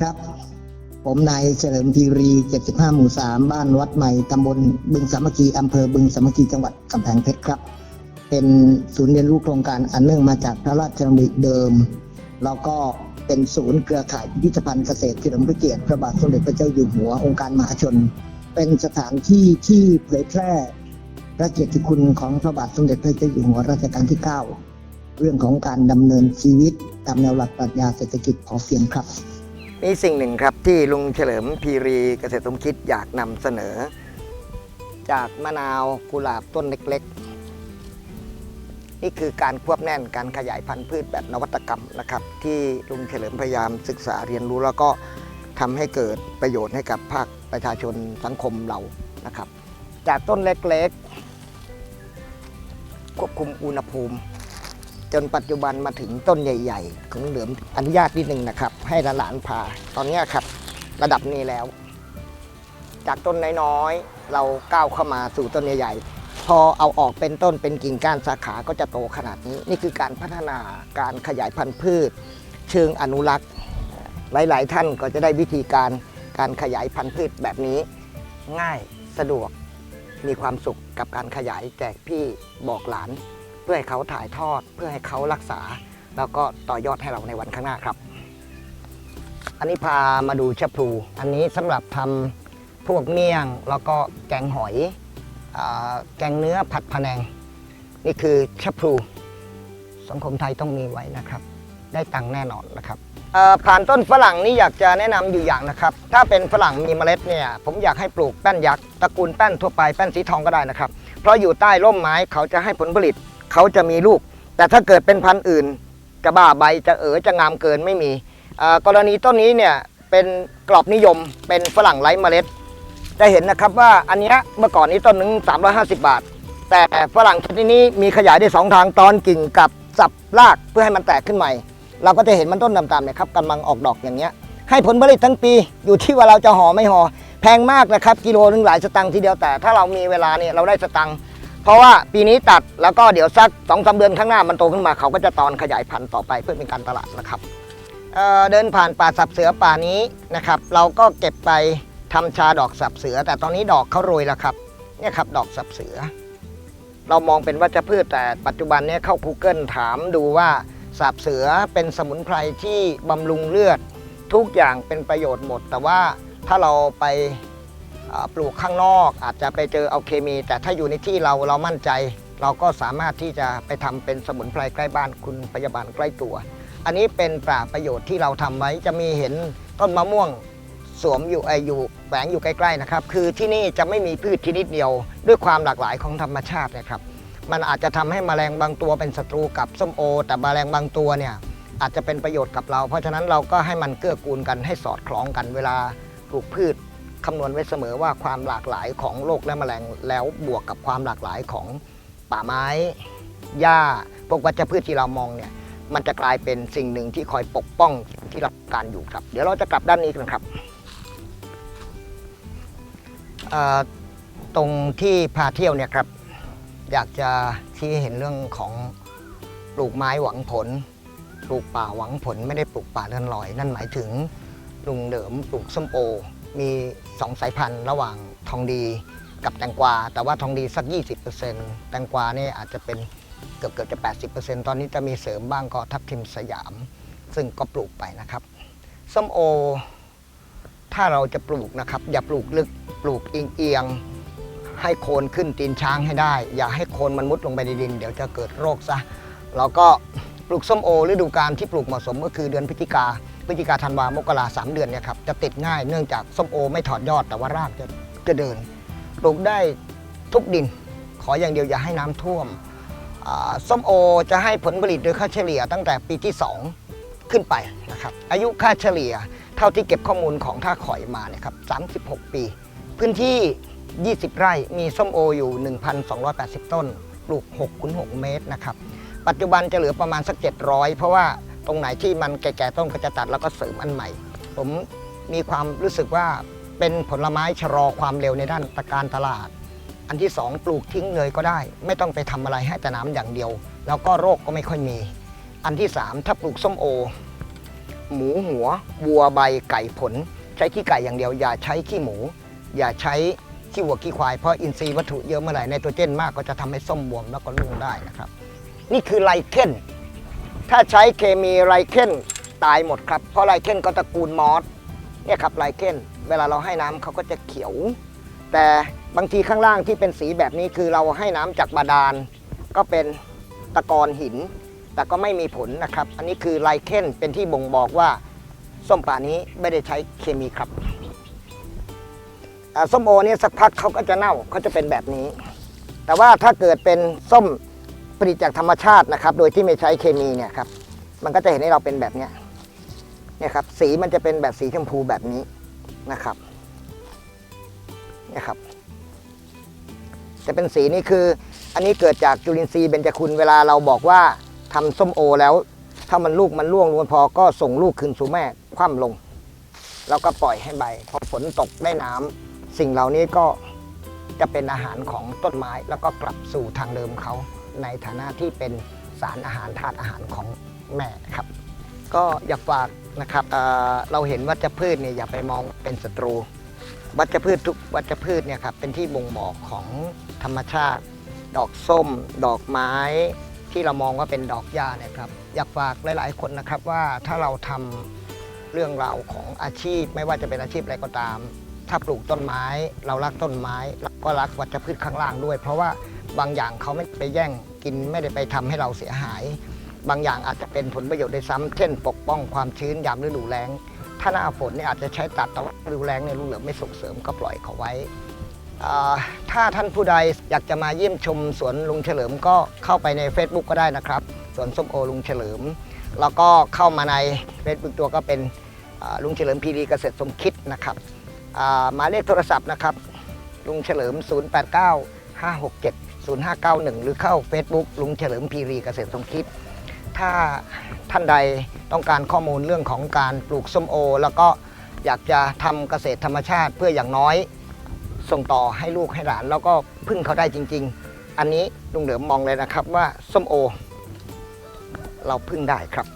ครับ ผมนายเฉลิมพีรี 75 หมู่ 3 บ้านวัดใหม่ ตำบลบึงสามัคคีอำเภอบึงสามัคคีจังหวัดกำแพงเพชรครับ เป็นศูนย์เรียนรู้โครงการอันเนื่องมาจากพระราชดำริเดิม แล้วก็เป็นศูนย์เครือข่ายพิพิธภัณฑ์เกษตรเฉลิมพระเกียรติพระบาทสมเด็จพระเจ้าอยู่หัวองค์การมหาชน เป็นสถานที่ที่เผยแพร่พระเกียรติคุณของพระบาทสมเด็จพระเจ้าอยู่หัวรัชกาลที่ 9 เรื่องของการดำเนินชีวิตตามแนวหลักปรัชญาเศรษฐกิจพอเพียงครับ มีสิ่งหนึ่งครับที่ลุงเฉลิมพีรีเกษตรสมคิดอยากนำเสนอ จากมะนาวกุหลาบต้นเล็กๆ นี่คือการควบแน่นการขยายพันธุ์พืชแบบนวัตกรรมนะครับ ที่ลุงเฉลิมพยายามศึกษาเรียนรู้แล้วก็ทำให้เกิดประโยชน์ให้กับภาคประชาชนสังคมเรานะครับ จากต้นเล็กๆ ควบคุมอุณหภูมิ จนปัจจุบันมาถึงต้นใหญ่ ๆ ของเหลือมอนุญาตนิดหนึ่งนะครับ ให้หลานๆพาตอนนี้ครับ ระดับนี้แล้ว จากต้นน้อยๆเราก้าวเข้ามาสู่ต้นใหญ่ๆพอเอาออกเป็นต้นเป็นกิ่งก้านสาขาก็จะโตขนาดนี้ นี่คือการพัฒนาการขยายพันธุ์พืช เชิงอนุรักษ์ หลายๆ ท่านก็จะได้วิธีการการขยายพันธุ์พืชแบบนี้ ง่ายสะดวกมีความสุขกับการขยายแจกพี่บอกหลาน พื่อให้เขาถ่ายทอด เพื่อให้เขารักษา แล้วก็ต่อยอดให้เราในวันข้างหน้าครับ อันนี้พามาดูชะพลูอันนี้สำหรับทำพวกเมี่ยง แล้วก็แกงหอยอแกงเนื้อผัดพะแนง นี่คือชะพลูสังคมไทยต้องมีไว้นะครับ ได้ตังค์แน่นอนนะครับผ่านต้นฝรั่งนี่อยากจะแนะนำอยู่อย่างนะครับ ถ้าเป็นฝรั่งมีเมล็ดเนี่ยผมอยากให้ปลูกแป้นยักษ์ตระกูลแป้นทั่วไปแป้นสีทองก็ได้นะครับ เพราะอยู่ใต้ร่มไม้เขาจะให้ผลผลิต เขาจะมีลูก แต่ถ้าเกิดเป็นพันธุ์อื่น จะบ้าใบจะเอ๋อจะงามเกินไม่มีกรณีต้นนี้เนี่ยเป็นกรอบนิยมเป็นฝรั่งไร้เมล็ด จะเห็นนะครับว่าอันนี้เมื่อก่อนนี้ต้นหนึ่ง350 บาท แต่ฝรั่งชนิดนี้มีขยายได้สองทางตอนกิ่งกับสับรากเพื่อให้มันแตกขึ้นใหม่ เราก็จะเห็นมันต้นดำๆเนี่ยครับกำลังออกดอกอย่างเงี้ยให้ผลผลิตทั้งปีอยู่ที่ว่าเราจะห่อไม่ห่อแพงมากนะครับกิโลหนึงหลายสตังค์ทีเดียวแต่ถ้าเรามีเวลาเนี่ยเราได้สตังค์ เพราะว่าปีนี้ตัดแล้วก็เดี๋ยวสักสองสาเดือนข้างหน้ามันโตขึ้นมาเขาก็จะตอนขยายพันธุ์ต่อไปเพื่อเป็นการตลาดนะครับเเดินผ่านป่าสับเสือป่านี้นะครับ เราก็เก็บไปทำชาดอกสับเสือ แต่ตอนนี้ดอกเขาโรยแล้วครับเนี่ยครับดอกสับเสือ เรามองเป็นวัชพืชแต่ปัจจุบันเนี่ยเข้า Google ถามดูว่าสับเสือเป็นสมุนไพรที่บำรุงเลือด ทุกอย่างเป็นประโยชน์หมด แต่ว่าถ้าเราไป ปลูกข้างนอกอาจจะไปเจอเอาเคมี แต่ถ้าอยู่ในที่เราเรามั่นใจ เราก็สามารถที่จะไปทำเป็นสมุนไพรใกล้บ้านคุณพยาบาลใกล้ตัว อันนี้เป็นป่าประโยชน์ที่เราทำไว้จะมีเห็นต้นมะม่วงสวมอยู่ไออยู่แฝงอยู่ใกล้ๆนะครับ คือที่นี่จะไม่มีพืชชนิดเดียว ด้วยความหลากหลายของธรรมชาตินะครับ มันอาจจะทำให้แมลงบางตัวเป็นศัตรูกับส้มโอ แต่แมลงบางตัวเนี่ยอาจจะเป็นประโยชน์กับเรา เพราะฉะนั้นเราก็ให้มันเกื้อกูลกันให้สอดคล้องกันเวลาปลูกพืช คำนวณไว้เสมอว่าความหลากหลายของโรคและแมลงแล้วบวกกับความหลากหลายของป่าไม้หญ้าพวกวัชพืชที่เรามองเนี่ยมันจะกลายเป็นสิ่งหนึ่งที่คอยปกป้องที่เราการอยู่ครับ เดี๋ยวเราจะกลับด้านนี้กันครับตรงที่พาเที่ยวเนี่ยครับอยากจะชี้เห็นเรื่องของปลูกไม้หวังผล ปลูกป่าหวังผลไม่ได้ปลูกป่าเลื่อนลอย นั่นหมายถึงลุงเดิมปลูกส้มโอ มีสองสายพันธุ์ระหว่างทองดีกับแตงกวา แต่ว่าทองดีสัก 20%แตงกวานี่อาจจะเป็นเกือบเกือบจะ 80%ตอนนี้จะมีเสริมบ้างก็ทับทิมสยาม ซึ่งก็ปลูกไปนะครับส้มโอ ถ้าเราจะปลูกนะครับ อย่าปลูกลึกปลูกเอียงๆให้โคนขึ้นตีนช้างให้ได้ อย่าให้โคนมันมุดลงไปในดิน เดี๋ยวจะเกิดโรคซะแล้วก็ปลูกส้มโอฤดูกาลที่ปลูกเหมาะสมก็คือเดือนพฤศจิกา พฤศจิกาธันวามกราสามเดือนเนี่ยครับจะติดง่ายเนื่องจากส้มโอไม่ถอดยอดแต่ว่ารากจะจะเดินปลูกได้ทุกดิน ขออย่างเดียวอย่าให้น้ำท่วมส้มโอจะให้ผลผลิตโดยค่าเฉลี่ยตั้งแต่ปีที่ 2 ขึ้นไปนะครับอายุค่าเฉลี่ยเท่าที่เก็บข้อมูลของท่าข่อยมาเนี่ยครับ36 ปี พื้นที่ 20 ไร่มีส้มโออยู่ 1,280 ต้น ปลูก6คูณ6เมตรนะครับปัจจุบันจะเหลือประมาณสัก 700 เพราะว่า ตรงไหนที่มันแก่ๆต้นก็จะตัดแล้วก็เสริมอันใหม่ ผมมีความรู้สึกว่าเป็นผลไม้ชะลอความเร็วในด้านตะการตลาด อันที่ 2 ปลูกทิ้งเลยก็ได้ ไม่ต้องไปทำอะไรให้แต่น้ำอย่างเดียว แล้วก็โรคก็ไม่ค่อยมี อันที่ 3 ถ้าปลูกส้มโอ หมูหัววัวใบไก่ผล ใช้ขี้ไก่อย่างเดียว อย่าใช้ขี้หมู อย่าใช้ขี้วัวขี้ควายเพราะอินทรีย์วัตถุเยอะเมื่อไหร่ไนโตรเจนมากก็จะทำให้ส้มบวมแล้วก็ร่วงได้นะครับ นี่คือไลเคน ถ้าใช้เคมีไลเคนตายหมดครับ เพราะไลเคนก็ตระกูลมอสเนี่ยครับไลเคนเวลาเราให้น้ำเขาก็จะเขียว แต่บางทีข้างล่างที่เป็นสีแบบนี้คือเราให้น้ำจากบาดาล ก็เป็นตะกอนหิน แต่ก็ไม่มีผลนะครับ อันนี้คือไลเคนเป็นที่บ่งบอกว่าส้มป่านี้ไม่ได้ใช้เคมีครับส้มโอเนี่ยสักพักเขาก็จะเน่าเขาจะเป็นแบบนี้ แต่ว่าถ้าเกิดเป็นส้ม ผลิตจากธรรมชาตินะครับ โดยที่ไม่ใช้เคมีเนี่ยครับ มันก็จะเห็นให้เราเป็นแบบเนี้ยเนี่ยครับ สีมันจะเป็นแบบสีชมพูแบบนี้นะครับเนี่ยครับ จะเป็นสีนี้คือ อันนี้เกิดจากจุลินทรีย์เบญจคุณเวลาเราบอกว่าทำส้มโอแล้ว ถ้ามันลูกมันร่วงลงมาพอก็ส่งลูกคืนสู่แม่คว่ำลง แล้วก็ปล่อยให้ใบ พอฝนตกได้น้ำสิ่งเหล่านี้ก็จะเป็นอาหารของต้นไม้แล้วก็กลับสู่ทางเดิมเขา ในฐานะที่เป็นสารอาหารธาตุอาหารของแม่ครับ ก็อยากฝากนะครับเเราเห็นวัชพืชเนี่ยอย่าไปมองเป็นศัตรู วัชพืชทุกวัชพืชเนี่ยครับเป็นที่บ่งบอกของธรรมชาติ ดอกส้ม ดอกไม้ที่เรามองว่าเป็นดอกหญ้าเนี่ยครับ อยากฝากหลาย ๆ คนนะครับว่าถ้าเราทำเรื่องราวของอาชีพ ไม่ว่าจะเป็นอาชีพอะไรก็ตาม ถ้าปลูกต้นไม้ เรารักต้นไม้เราก็รักวัชพืชข้างล่างด้วย เพราะว่า บางอย่างเขาไม่ไปแย่งกินไม่ได้ไปทำให้เราเสียหาย บางอย่างอาจจะเป็นผลประโยชน์ได้ซ้ำเช่น ปกป้องความชื้นยามฤดูแล้ง ถ้าหน้าฝนเนี่ยอาจจะใช้ตัดแต่ว่าฤดูแล้งเนี่ยลูกเหลือไม่ส่งเสริมก็ปล่อยเขาไว้ ถ้าท่านผู้ใดอยากจะมาเยี่ยมชมสวนลุงเฉลิมก็เข้าไปใน Facebook ก็ได้นะครับสวนส้มโอลุงเฉลิม แล้วก็เข้ามาใน Facebook ตัวก็เป็นลุงเฉลิมพีรีเกษตรสมคิดนะครับหมายเลขโทรศัพท์นะครับลุงเฉลิม 089 567 0591 หรือเข้า Facebook ลุงเฉลิมพีรีเกษตรสมคิด ถ้าท่านใดต้องการข้อมูลเรื่องของการปลูกส้มโอ แล้วก็อยากจะทำเกษตรธรรมชาติเพื่ออย่างน้อย ส่งต่อให้ลูกให้หลาน แล้วก็พึ่งเขาได้จริง ๆ อันนี้ลุงเหลิมมองเลยนะครับว่าส้มโอ เราพึ่งได้ครับ